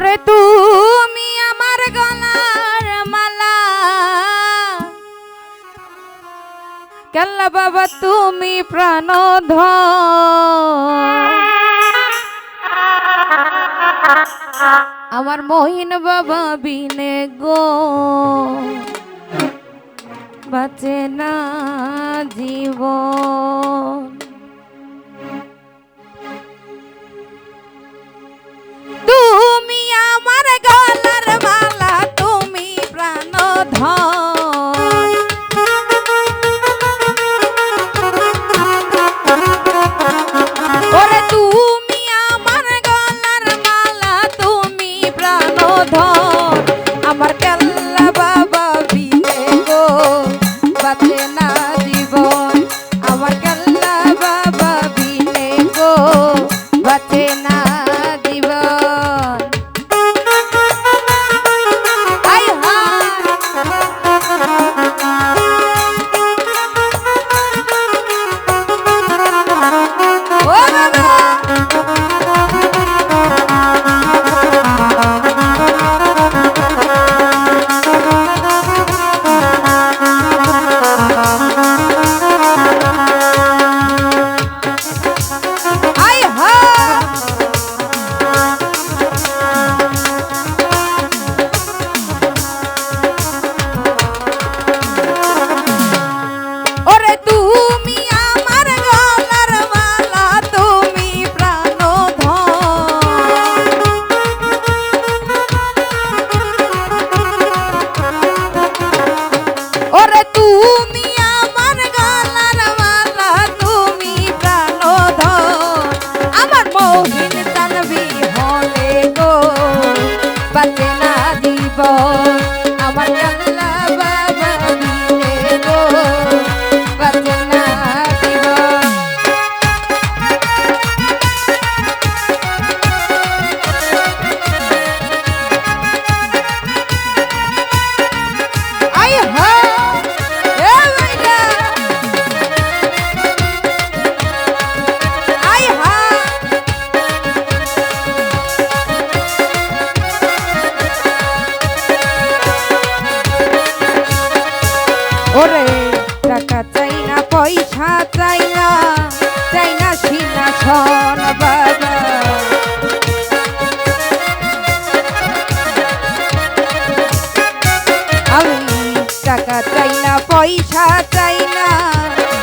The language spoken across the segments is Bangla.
ওরে তুমি আমার গলার মালা। কেল্লা বাবা, তুমি প্রাণ ধ আমার মহিন বাবা বিনে গো। বাচে না জীবন। ধার ওরে টাকা চাই না, পয়সা চাই না চাই না সিনা সন আমি টাকা চাই না, পয়সা চাই না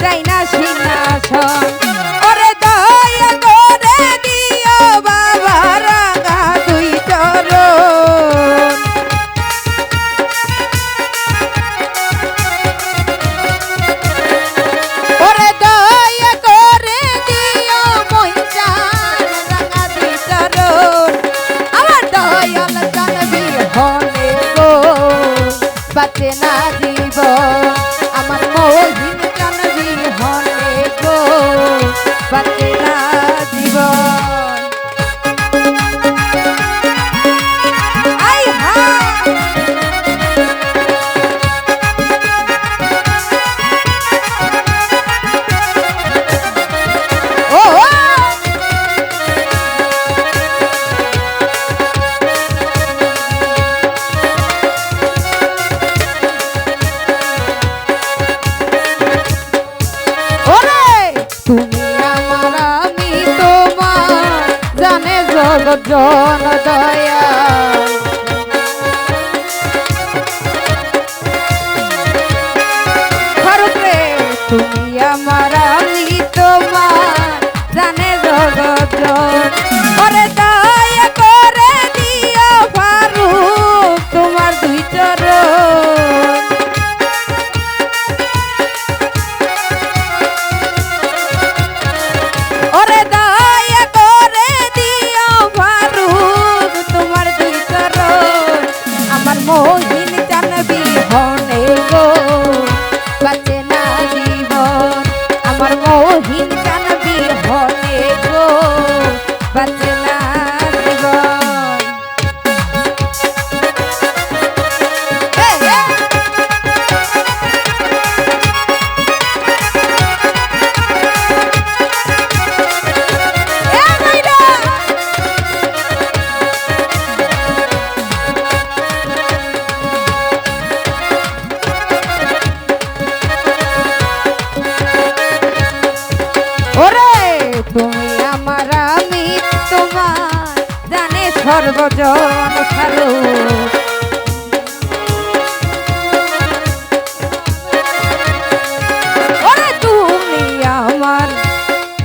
চাই না সিনা সন না তুমি আমার আমি তোমার জানে জগৎ জন দয়া। সর্বজন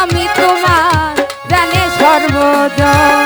আমি তোমার জানে সর্বজন।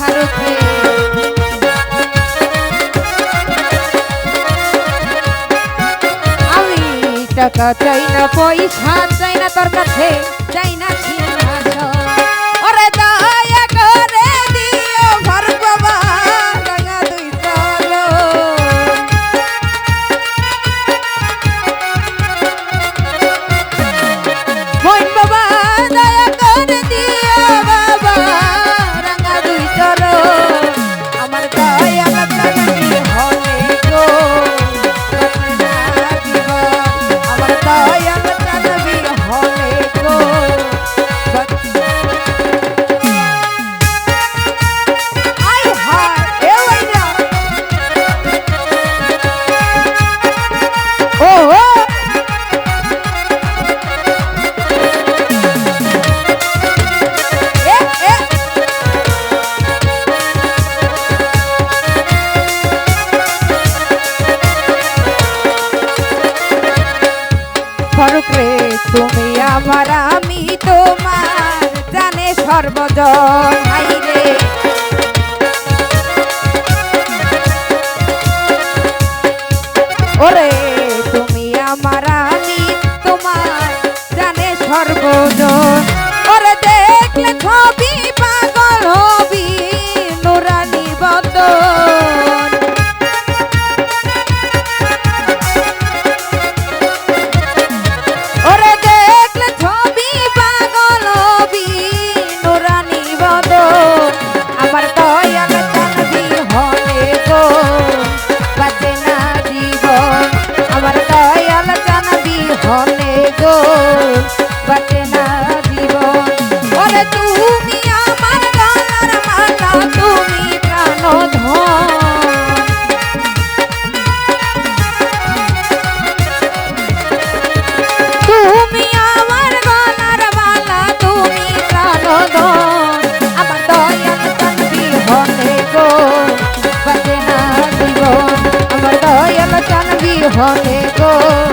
ভারতে আমি টাকা চাই না পয়সা চাই না তোর কাছে চাই না ಮಾರಾಯ ঘটে গো।